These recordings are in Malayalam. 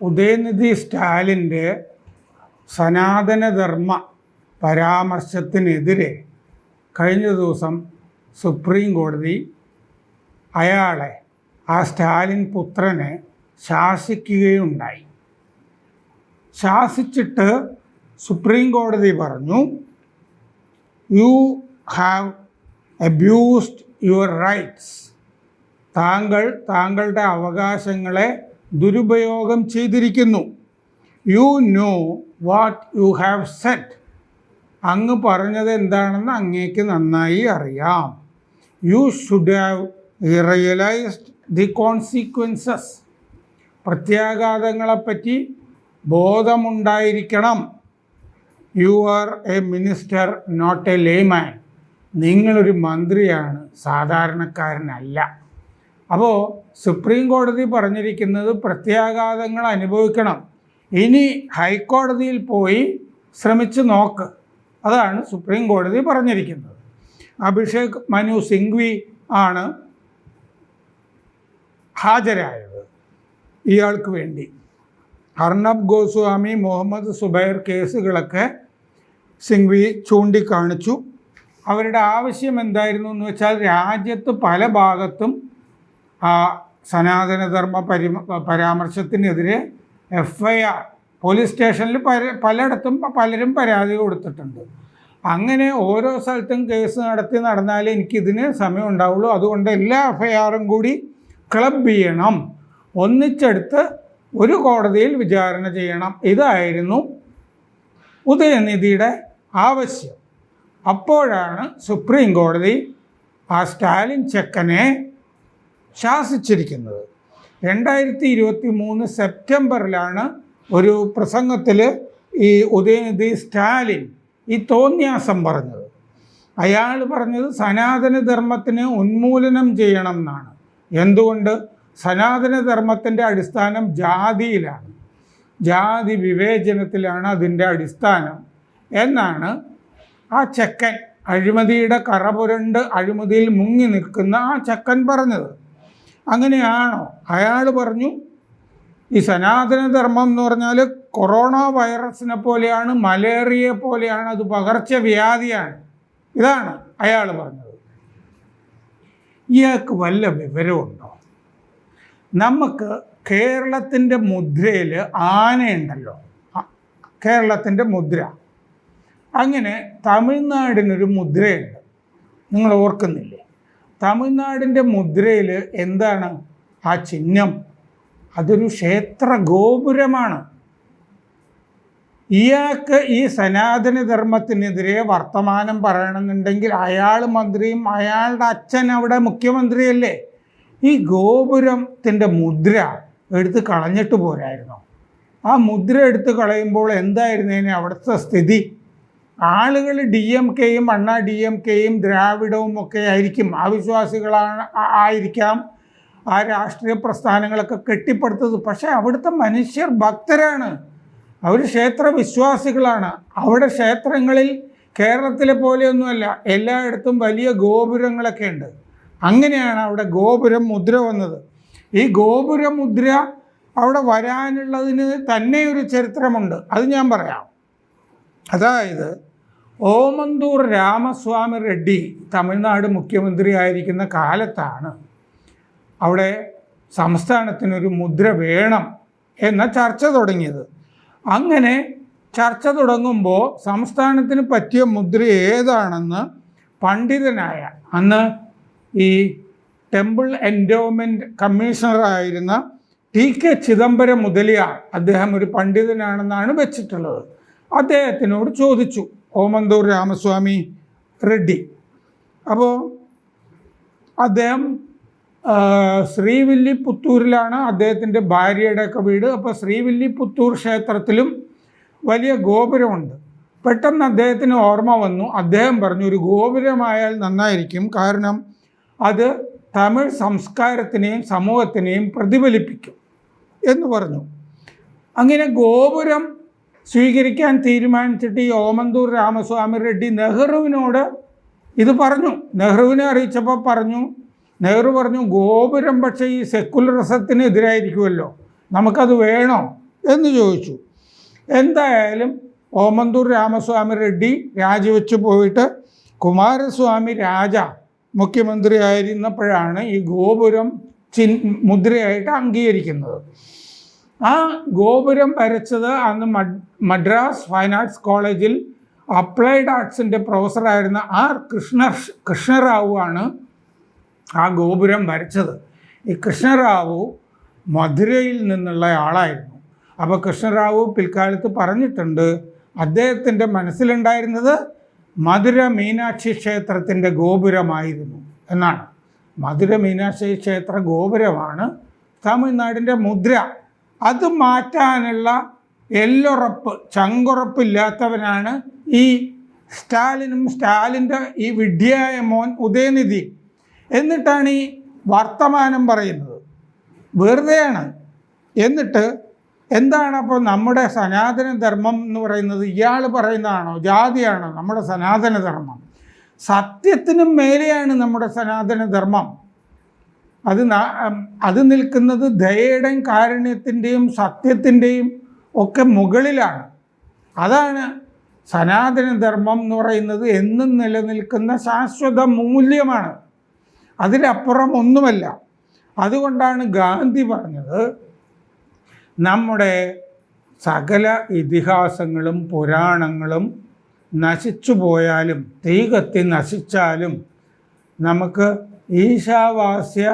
ഉദയനിധി സ്റ്റാലിന്റെ സനാതനധർമ്മ പരാമർശത്തിനെതിരെ കഴിഞ്ഞ ദിവസം സുപ്രീം കോടതി അയാളെ ആ സ്റ്റാലിൻ പുത്രനെ ശാസിക്കുകയുണ്ടായി. ശാസിച്ചിട്ട് സുപ്രീം കോടതി പറഞ്ഞു you have abused your rights താങ്കൾ താങ്കളുടെ അവകാശങ്ങളെ ദുരുപയോഗം ചെയ്തിരിക്കുന്നു. You know what you have said അങ്ങ് പറഞ്ഞത് എന്താണെന്ന് അങ്ങേക്ക് നന്നായി അറിയാം. You should have realised the consequences പ്രത്യാഘാതങ്ങളെപ്പറ്റി ബോധമുണ്ടായിരിക്കണം. You are a minister not a layman നിങ്ങളൊരു മന്ത്രിയാണ് സാധാരണക്കാരനല്ല. അപ്പോൾ സുപ്രീം കോടതി പറഞ്ഞിരിക്കുന്നത് പ്രത്യാഘാതങ്ങൾ അനുഭവിക്കണം. ഇനി ഹൈക്കോടതിയിൽ പോയി ശ്രമിച്ചു നോക്ക്. അതാണ് സുപ്രീം കോടതി പറഞ്ഞിരിക്കുന്നത്. അഭിഷേക് മനു സിംഗ്വി ആണ് ഹാജരായത് ഇയാൾക്ക് വേണ്ടി. അർണബ് ഗോസ്വാമി മുഹമ്മദ് സുബൈർ കേസുകളൊക്കെ സിംഗ്വി ചൂണ്ടിക്കാണിച്ചു. അവരുടെ ആവശ്യം എന്തായിരുന്നു എന്ന് വെച്ചാൽ രാജ്യത്ത് പല ഭാഗത്തും ആ സനാതനധർമ്മ പരി പരാമർശത്തിനെതിരെ എഫ് ഐ ആർ പോലീസ് സ്റ്റേഷനിൽ പല പലയിടത്തും പലരും പരാതി കൊടുത്തിട്ടുണ്ട്. അങ്ങനെ ഓരോ സ്ഥലത്തും കേസ് നടത്തി നടന്നാലേ എനിക്കിതിന് സമയം ഉണ്ടാവുള്ളൂ. അതുകൊണ്ട് എല്ലാ എഫ് ഐ ആറും കൂടി ക്ലബ് ചെയ്യണം. ഒന്നിച്ചെടുത്ത് ഒരു കോടതിയിൽ വിചാരണ ചെയ്യണം. ഇതായിരുന്നു ഉദയനിധിയുടെ ആവശ്യം. അപ്പോഴാണ് സുപ്രീം കോടതി ആ സ്റ്റാലിൻ ചെക്കനെ ശാസിച്ചിരിക്കുന്നത്. രണ്ടായിരത്തി ഇരുപത്തി മൂന്ന് സെപ്റ്റംബറിലാണ് ഒരു പ്രസംഗത്തിൽ ഈ ഉദയനിധി സ്റ്റാലിൻ ഈ തോന്നിയാസം പറഞ്ഞത്. അയാൾ പറഞ്ഞത് സനാതനധർമ്മത്തിന് ഉന്മൂലനം ചെയ്യണം എന്നാണ്. എന്തുകൊണ്ട്? സനാതനധർമ്മത്തിന്റെ അടിസ്ഥാനം ജാതിയിലാണ്. ജാതി വിവേചനത്തിലാണ് അതിന്റെ അടിസ്ഥാനം എന്നാണ് ആ ചെക്കൻ അഴിമതിയുടെ കറ പുരണ്ട് അഴിമതിയിൽ മുങ്ങി നിൽക്കുന്ന ആ ചെക്കൻ പറഞ്ഞത്. അങ്ങനെയാണോ? അയാൾ പറഞ്ഞു ഈ സനാതനധർമ്മം എന്ന് പറഞ്ഞാൽ കൊറോണ വൈറസിനെ പോലെയാണ് മലേറിയയെ പോലെയാണ് അത് പകർച്ചവ്യാധിയാണ്. ഇതാണ് അയാൾ പറഞ്ഞത്. ഇയാൾക്ക് വല്ല വിവരമുണ്ടോ? നമുക്ക് കേരളത്തിന്റെ മുദ്രയിൽ ആനയുണ്ടല്ലോ. കേരളത്തിന്റെ മുദ്ര. അങ്ങനെ തമിഴ്നാടിനൊരു മുദ്രയുണ്ട്. നിങ്ങൾ ഓർക്കുന്നില്ലേ തമിഴ്നാടിന്റെ മുദ്രയിൽ എന്താണ്? ആ ചിഹ്നം. അതൊരു ക്ഷേത്ര ഗോപുരമാണ്. ഇയാൾക്ക് ഈ സനാതനധർമ്മത്തിനെതിരെ വർത്തമാനം പറയണമെന്നുണ്ടെങ്കിൽ അയാൾ മന്ത്രിയും അയാളുടെ അച്ഛൻ അവിടെ മുഖ്യമന്ത്രിയല്ലേ? ഈ ഗോപുരത്തിന്റെ മുദ്ര എടുത്ത് കളഞ്ഞിട്ട് പോരായിരുന്നു. ആ മുദ്ര എടുത്ത് കളയുമ്പോൾ എന്തായിരുന്നേനെ അവിടുത്തെ സ്ഥിതി? ആളുകൾ ഡി എം കെയും അണ്ണാ ഡി എം കെയും ദ്രാവിഡവും ഒക്കെ ആയിരിക്കും. അവിശ്വാസികളാണ് ആയിരിക്കാം. ആ രാഷ്ട്രീയ പ്രസ്ഥാനങ്ങളൊക്കെ കെട്ടിപ്പടുത്തത്. പക്ഷേ അവിടുത്തെ മനുഷ്യർ ഭക്തരാണ്. അവർ ക്ഷേത്ര വിശ്വാസികളാണ്. അവിടെ ക്ഷേത്രങ്ങളിൽ കേരളത്തിലെ പോലെയൊന്നുമല്ല. എല്ലായിടത്തും വലിയ ഗോപുരങ്ങളൊക്കെ ഉണ്ട്. അങ്ങനെയാണ് അവിടെ ഗോപുരം മുദ്ര വന്നത്. ഈ ഗോപുര മുദ്ര അവിടെ വരാനുള്ളതിന് തന്നെ ഒരു ചരിത്രമുണ്ട്. അത് ഞാൻ പറയാം. അതായത് ഓമന്തൂർ രാമസ്വാമി റെഡ്ഡി തമിഴ്നാട് മുഖ്യമന്ത്രി ആയിരിക്കുന്ന കാലത്താണ് അവിടെ സംസ്ഥാനത്തിനൊരു മുദ്ര വേണം എന്ന ചർച്ച തുടങ്ങിയത്. അങ്ങനെ ചർച്ച തുടങ്ങുമ്പോൾ സംസ്ഥാനത്തിന് പറ്റിയ മുദ്ര ഏതാണെന്ന് പണ്ഡിതനായ അന്ന് ഈ ടെമ്പിൾ എൻഡോമെന്റ് കമ്മീഷണറായിരുന്ന ടി കെ ചിദംബരം മുതലിയാർ അദ്ദേഹം ഒരു പണ്ഡിതനാണെന്നാണ് വെച്ചിട്ടുള്ളത്. അദ്ദേഹത്തിനോട് ചോദിച്ചു. ഓമന്തൂർ രാമസ്വാമി റെഡ്ഡി. അപ്പോൾ അദ്ദേഹം ശ്രീവില്ലിപുത്തൂരിലാണ് അദ്ദേഹത്തിന്റെ ഭാര്യയുടെയൊക്കെ വീട്. അപ്പോൾ ശ്രീവില്ലിപുത്തൂർ ക്ഷേത്രത്തിലും വലിയ ഗോപുരമുണ്ട്. പെട്ടെന്ന് അദ്ദേഹത്തിന് ഓർമ്മ വന്നു. അദ്ദേഹം പറഞ്ഞു ഒരു ഗോപുരമായാൽ നന്നായിരിക്കും. കാരണം അത് തമിഴ് സംസ്കാരത്തിനെയും സമൂഹത്തിനെയും പ്രതിഫലിപ്പിക്കും. എന്ന് പറഞ്ഞു. അങ്ങനെ ഗോപുരം സ്വീകരിക്കാൻ തീരുമാനിച്ചിട്ട് ഈ ഓമന്തൂർ രാമസ്വാമി റെഡ്ഡി നെഹ്റുവിനോട് ഇത് പറഞ്ഞു. നെഹ്റുവിനെ അറിയിച്ചപ്പോൾ പറഞ്ഞു നെഹ്റു പറഞ്ഞു ഗോപുരം പക്ഷേ ഈ സെക്കുലറിസത്തിന് എതിരായിരിക്കുമല്ലോ നമുക്കത് വേണോ? എന്ന് ചോദിച്ചു. എന്തായാലും ഓമന്തൂർ രാമസ്വാമി റെഡ്ഡി രാജിവെച്ച് പോയിട്ട് കുമാരസ്വാമി രാജ മുഖ്യമന്ത്രിയായിരുന്നപ്പോഴാണ് ഈ ഗോപുരം ചിൻ മുദ്രയായിട്ട് അംഗീകരിക്കുന്നത്. ആ ഗോപുരം വരച്ചത് അന്ന് മദ്രാസ് ഫൈൻ ആർട്സ് കോളേജിൽ അപ്ലൈഡ് ആർട്സിന്റെ പ്രൊഫസറായിരുന്ന ആർ കൃഷ്ണ കൃഷ്ണറാവു ആണ് ആ ഗോപുരം വരച്ചത്. ഈ കൃഷ്ണറാവു മധുരയിൽ നിന്നുള്ള ആളായിരുന്നു. അപ്പോൾ കൃഷ്ണറാവു പിൽക്കാലത്ത് പറഞ്ഞിട്ടുണ്ട് അദ്ദേഹത്തിന്റെ മനസ്സിലുണ്ടായിരുന്നത് മധുര മീനാക്ഷി ക്ഷേത്രത്തിന്റെ ഗോപുരമായിരുന്നു എന്നാണ്. മധുര മീനാക്ഷി ക്ഷേത്ര ഗോപുരമാണ് തമിഴ്നാടിന്റെ മുദ്ര. അത് മാറ്റാനുള്ള എല്ലുറപ്പ് ചങ്കുറപ്പില്ലാത്തവനാണ് ഈ സ്റ്റാലിനും സ്റ്റാലിന്റെ ഈ വിഡ്ഢിയായ മോൻ ഉദയനിധി. എന്നിട്ടാണ് ഈ വർത്തമാനം പറയുന്നത്. വെറുതെയാണ്. എന്നിട്ട് എന്താണ് അപ്പോൾ നമ്മുടെ സനാതന ധർമ്മം എന്ന് പറയുന്നത്? ഇയാൾ പറയുന്നതാണോ? ജാതിയാണോ? നമ്മുടെ സനാതന ധർമ്മം സത്യത്തിനും മേലെയാണ് നമ്മുടെ സനാതന ധർമ്മം അത് അത് നിൽക്കുന്നത് ദയയുടെയും കാരുണ്യത്തിന്റെയും സത്യത്തിന്റെയും ഒക്കെ മുകളിലാണ്. അതാണ് സനാതനധർമ്മം എന്ന് പറയുന്നത് എന്നും നിലനിൽക്കുന്ന ശാശ്വത മൂല്യമാണ്. അതിനപ്പുറം ഒന്നുമല്ല. അതുകൊണ്ടാണ് ഗാന്ധി പറഞ്ഞത് നമ്മുടെ സകല ഇതിഹാസങ്ങളും പുരാണങ്ങളും നശിച്ചു പോയാലും തീ കത്തി നശിച്ചാലും നമുക്ക് ഈശാവാസ്യ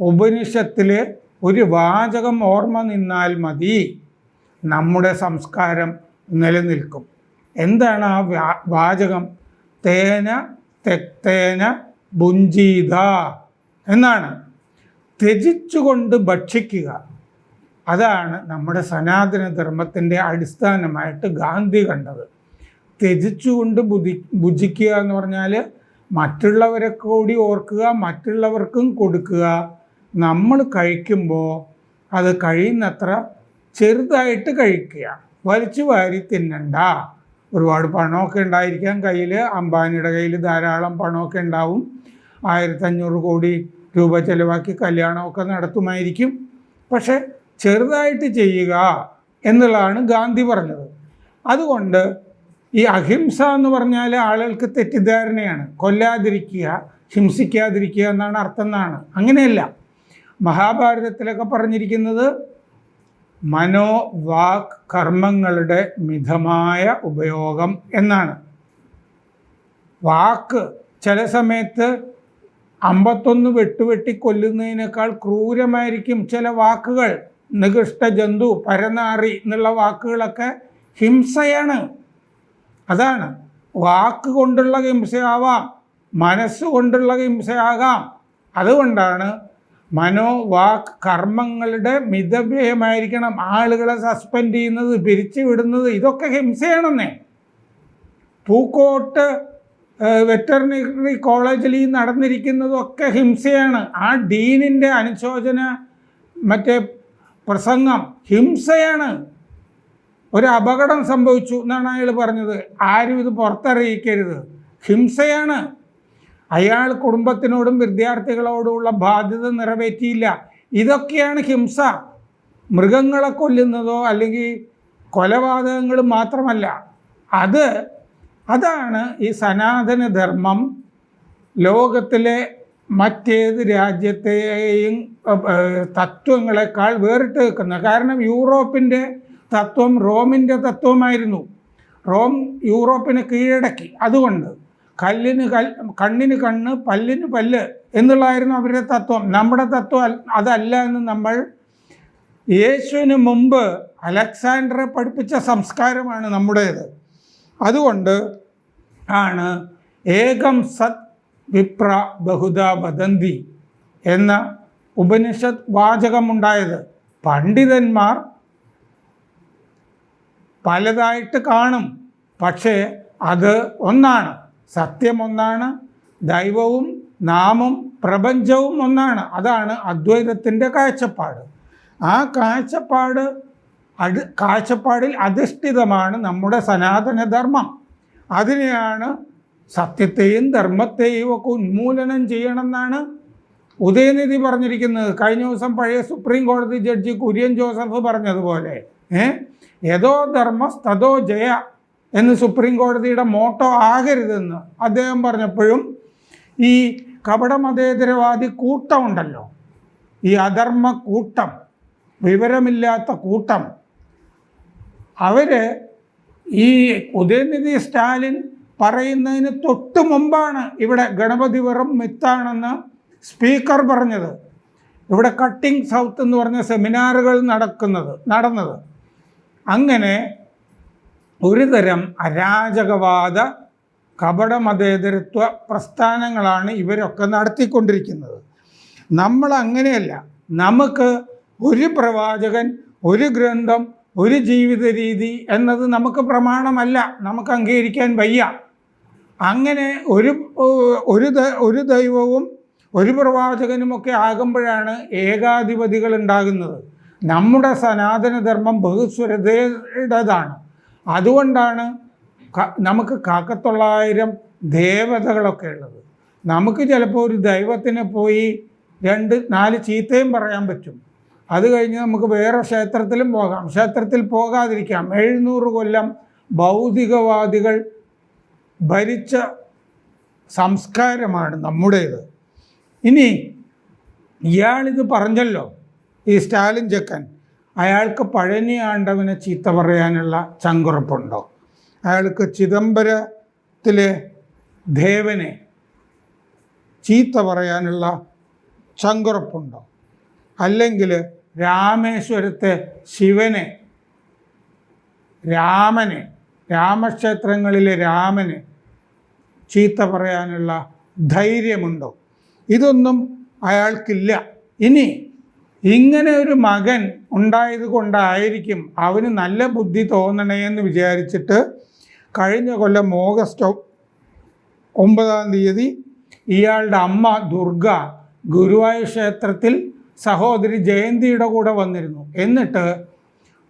ഉപനിഷത്തിലെ ഒരു വാചകം ഓർമ്മ നിന്നാൽ മതി. നമ്മുടെ സംസ്കാരം നിലനിൽക്കും. എന്താണ് ആ വാചകം? തേന തെക്തേന ബുഞ്ചീത എന്നാണ്. ത്യജിച്ചുകൊണ്ട് ഭക്ഷിക്കുക. അതാണ് നമ്മുടെ സനാതന ധർമ്മത്തിന്റെ അടിസ്ഥാനമായിട്ട് ഗാന്ധി കണ്ടത്. ത്യജിച്ചുകൊണ്ട് ബുദ്ധി ഭുജിക്കുക എന്ന് പറഞ്ഞാൽ മറ്റുള്ളവരെ കൂടി ഓർക്കുക മറ്റുള്ളവർക്കും കൊടുക്കുക. നമ്മൾ കഴിക്കുമ്പോൾ അത് കഴിയുന്നത്ര ചെറുതായിട്ട് കഴിക്കുക. വലിച്ചു വാരി തിന്നണ്ട. ഒരുപാട് പണമൊക്കെ ഉണ്ടായിരിക്കാം കയ്യിൽ അംബാനിയുടെ കയ്യിൽ ധാരാളം പണമൊക്കെ ഉണ്ടാവും. ആയിരത്തഞ്ഞൂറ് കോടി രൂപ ചിലവാക്കി കല്യാണമൊക്കെ നടത്തുമായിരിക്കും. പക്ഷെ ചെറുതായിട്ട് ചെയ്യുക എന്നുള്ളതാണ് ഗാന്ധി പറഞ്ഞത്. അതുകൊണ്ട് ഈ അഹിംസ എന്ന് പറഞ്ഞാൽ ആളുകൾക്ക് തെറ്റിദ്ധാരണയാണ്. കൊല്ലാതിരിക്കുക ഹിംസിക്കാതിരിക്കുക എന്നാണ് അർത്ഥം എന്നാണ്. അങ്ങനെയല്ല. മഹാഭാരതത്തിലൊക്കെ പറഞ്ഞിരിക്കുന്നത് മനോ വാക് കർമ്മങ്ങളുടെ മിതമായ ഉപയോഗം എന്നാണ്. വാക്ക് ചില സമയത്ത് അമ്പത്തൊന്ന് വെട്ടുവെട്ടി കൊല്ലുന്നതിനേക്കാൾ ക്രൂരമായിരിക്കും ചില വാക്കുകൾ. നികൃഷ്ട ജന്തു പരനാറി എന്നുള്ള വാക്കുകളൊക്കെ ഹിംസയാണ്. അതാണ്. വാക്ക് കൊണ്ടുള്ള ഹിംസയാവാം മനസ്സുകൊണ്ടുള്ള ഹിംസയാകാം. അതുകൊണ്ടാണ് മനോ വാക്ക് കർമ്മങ്ങളുടെ മിതവ്യയമായിരിക്കണം ആളുകളെ സസ്പെൻഡ് ചെയ്യുന്നത് പിരിച്ചുവിടുന്നത്. ഇതൊക്കെ ഹിംസയാണെന്നേ. പൂക്കോട്ട് വെറ്ററിനറി കോളേജിൽ ഈ നടന്നിരിക്കുന്നതൊക്കെ ഹിംസയാണ്. ആ ഡീനിന്റെ അനുശോചന മറ്റേ പ്രസംഗം ഹിംസയാണ്. ഒരു അപകടം സംഭവിച്ചു എന്നാണ് അയാൾ പറഞ്ഞത്. ആരും ഇത് പുറത്തറിയിക്കരുത്. ഹിംസയാണ്. അയാൾ കുടുംബത്തിനോടും വിദ്യാർത്ഥികളോടുമുള്ള ബാധ്യത നിറവേറ്റിയില്ല. ഇതൊക്കെയാണ് ഹിംസ. മൃഗങ്ങളെ കൊല്ലുന്നതോ അല്ലെങ്കിൽ കൊലപാതകങ്ങൾ മാത്രമല്ല. അത് അതാണ് ഈ സനാതനധർമ്മം ലോകത്തിലെ മറ്റേത് രാജ്യത്തെയും തത്വങ്ങളെക്കാൾ വേറിട്ട് നിൽക്കുന്നത് കാരണം യൂറോപ്പിന്റെ തത്വം റോമിന്റെ തത്വമായിരുന്നു. റോം യൂറോപ്പിനെ കീഴടക്കി. അതുകൊണ്ട് കല്ലിന് കൽ കണ്ണിന് കണ്ണ് പല്ലിന് പല്ല് എന്നുള്ളതായിരുന്നു അവരുടെ തത്വം. നമ്മുടെ തത്വം അതല്ല എന്ന് നമ്മൾ യേശുവിന് മുമ്പ് അലക്സാണ്ടറെ പഠിപ്പിച്ച സംസ്കാരമാണ് നമ്മുടേത്. അതുകൊണ്ട് ആണ് ഏകം സത് വിപ്ര ബഹുദ വദന്തി എന്ന ഉപനിഷത് വാചകമുണ്ടായത്. പണ്ഡിതന്മാർ പലതായിട്ട് കാണും. പക്ഷേ അത് ഒന്നാണ്. സത്യം ഒന്നാണ് ദൈവവും നാമും പ്രപഞ്ചവും ഒന്നാണ്. അതാണ് അദ്വൈതത്തിന്റെ കാഴ്ചപ്പാട്. ആ കാഴ്ചപ്പാട് അടി കാഴ്ചപ്പാടിൽ അധിഷ്ഠിതമാണ് നമ്മുടെ സനാതനധർമ്മം. അതിനെയാണ് സത്യത്തെയും ധർമ്മത്തെയും ഒക്കെ ഉന്മൂലനം ചെയ്യണമെന്നാണ് ഉദയനിധി പറഞ്ഞിരിക്കുന്നത്. കഴിഞ്ഞ ദിവസം പഴയ സുപ്രീം കോടതി ജഡ്ജി കുര്യൻ ജോസഫ് പറഞ്ഞതുപോലെ ഏ? യഥോ ധർമ്മ തഥോ ജയ എന്ന് സുപ്രീം കോടതിയുടെ മോട്ടോ ആകരുതെന്ന് അദ്ദേഹം പറഞ്ഞപ്പോഴും ഈ കപടമതേതരവാദി കൂട്ടമുണ്ടല്ലോ. ഈ അധർമ്മ കൂട്ടം വിവരമില്ലാത്ത കൂട്ടം. അവർ ഈ ഉദയനിധി സ്റ്റാലിൻ പറയുന്നതിന് തൊട്ട് മുമ്പാണ് ഇവിടെ ഗണപതി വെറും മിത്താണെന്ന് സ്പീക്കർ പറഞ്ഞത്. ഇവിടെ കട്ടിംഗ് സൗത്ത് എന്ന് പറഞ്ഞ സെമിനാറുകൾ നടക്കുന്നത് നടന്നത്. അങ്ങനെ ഒരു തരം അരാജകവാദ കപടമതേതരത്വ പ്രസ്ഥാനങ്ങളാണ് ഇവരൊക്കെ നടത്തിക്കൊണ്ടിരിക്കുന്നത്. നമ്മൾ അങ്ങനെയല്ല. നമുക്ക് ഒരു പ്രവാചകൻ ഒരു ഗ്രന്ഥം ഒരു ജീവിത രീതി എന്നത് നമുക്ക് പ്രമാണമല്ല. നമുക്ക് അംഗീകരിക്കാൻ വയ്യ. അങ്ങനെ ഒരു ഒരു ഒരു ദൈവവും ഒരു പ്രവാചകനുമൊക്കെ ആകുമ്പോഴാണ് ഏകാധിപതികൾ ഉണ്ടാകുന്നത്. നമ്മുടെ സനാതനധർമ്മം ബഹുസ്വരതയുടേതാണ്. അതുകൊണ്ടാണ് നമുക്ക് കാക്കത്തൊള്ളായിരം ദേവതകളൊക്കെ ഉള്ളത്. നമുക്ക് ചിലപ്പോൾ ഒരു ദൈവത്തിന് പോയി രണ്ട് നാല് ചീത്തയും പറയാൻ പറ്റും. അത് കഴിഞ്ഞ് നമുക്ക് വേറെ ക്ഷേത്രത്തിലും പോകാം. ക്ഷേത്രത്തിൽ പോകാതിരിക്കാം. എഴുന്നൂറ് കൊല്ലം ഭൗതികവാദികൾ ഭരിച്ച സംസ്കാരമാണ് നമ്മുടേത്. ഇനി ഇയാളിത് പറഞ്ഞല്ലോ ഈ സ്റ്റാലിൻ ചെക്കൻ. അയാൾക്ക് പഴനി ആണ്ടവനെ ചീത്ത പറയാനുള്ള ചങ്കുറപ്പുണ്ടോ? അയാൾക്ക് ചിദംബരത്തിലെ ദേവനെ ചീത്ത പറയാനുള്ള ചങ്കുറപ്പുണ്ടോ? അല്ലെങ്കിൽ രാമേശ്വരത്തെ ശിവനെ രാമനെ രാമക്ഷേത്രങ്ങളിലെ രാമനെ ചീത്ത പറയാനുള്ള ധൈര്യമുണ്ടോ? ഇതൊന്നും അയാൾക്കില്ല. ഇനി ഇങ്ങനെ ഒരു മകൻ ഉണ്ടായത് കൊണ്ടായിരിക്കും അവന് നല്ല ബുദ്ധി തോന്നണേ എന്ന് വിചാരിച്ചിട്ട് കഴിഞ്ഞ കൊല്ലം ഓഗസ്റ്റ് ഒമ്പതാം തീയതി ഇയാളുടെ അമ്മ ദുർഗ ഗുരുവായൂർ ക്ഷേത്രത്തിൽ സഹോദരി ജയന്തിയുടെ കൂടെ വന്നിരുന്നു. എന്നിട്ട്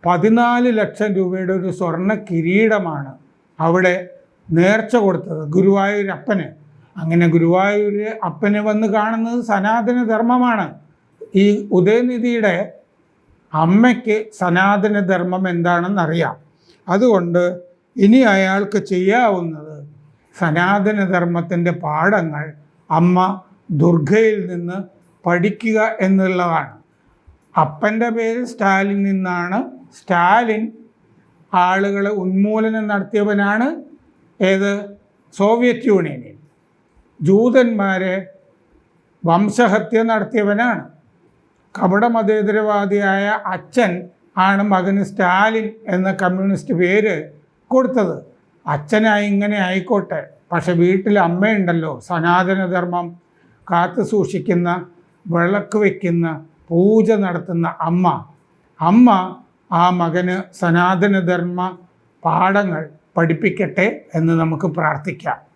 പതിനാല് ലക്ഷം രൂപയുടെ ഒരു സ്വർണ കിരീടമാണ് അവിടെ നേർച്ച കൊടുത്തത് ഗുരുവായൂർ അപ്പന് അങ്ങനെ ഗുരുവായൂർ അപ്പനെ വന്ന് കാണുന്നത് സനാതന ധർമ്മമാണ് ഈ ഉദയനിധിയുടെ അമ്മയ്ക്ക് സനാതന ധർമ്മം എന്താണെന്നറിയാം. അതുകൊണ്ട് ഇനി അയാൾക്ക് ചെയ്യാവുന്നത് സനാതനധർമ്മത്തിന്റെ പാഠങ്ങൾ അമ്മ ദുർഗയിൽ നിന്ന് പഠിക്കുക എന്നുള്ളതാണ്. അപ്പന്റെ പേര് സ്റ്റാലിൻ നിന്നാണ്. സ്റ്റാലിൻ ആളുകളെ ഉന്മൂലനം നടത്തിയവനാണ്. ഏത്? സോവിയറ്റ് യൂണിയനിൽ. ജൂതന്മാരെ വംശഹത്യ നടത്തിയവനാണ്. കപടമതേതരവാദിയായ അച്ഛൻ ആണ് മകന് സ്റ്റാലിൻ എന്ന കമ്മ്യൂണിസ്റ്റ് പേര് കൊടുത്തത്. അച്ഛനായി ഇങ്ങനെ ആയിക്കോട്ടെ. പക്ഷെ വീട്ടിൽ അമ്മയുണ്ടല്ലോ. സനാതനധർമ്മം കാത്തു സൂക്ഷിക്കുന്ന വിളക്ക് വയ്ക്കുന്ന പൂജ നടത്തുന്ന അമ്മ. അമ്മ ആ മകന് സനാതനധർമ്മ പാഠങ്ങൾ പഠിപ്പിക്കട്ടെ എന്ന് നമുക്ക് പ്രാർത്ഥിക്കാം.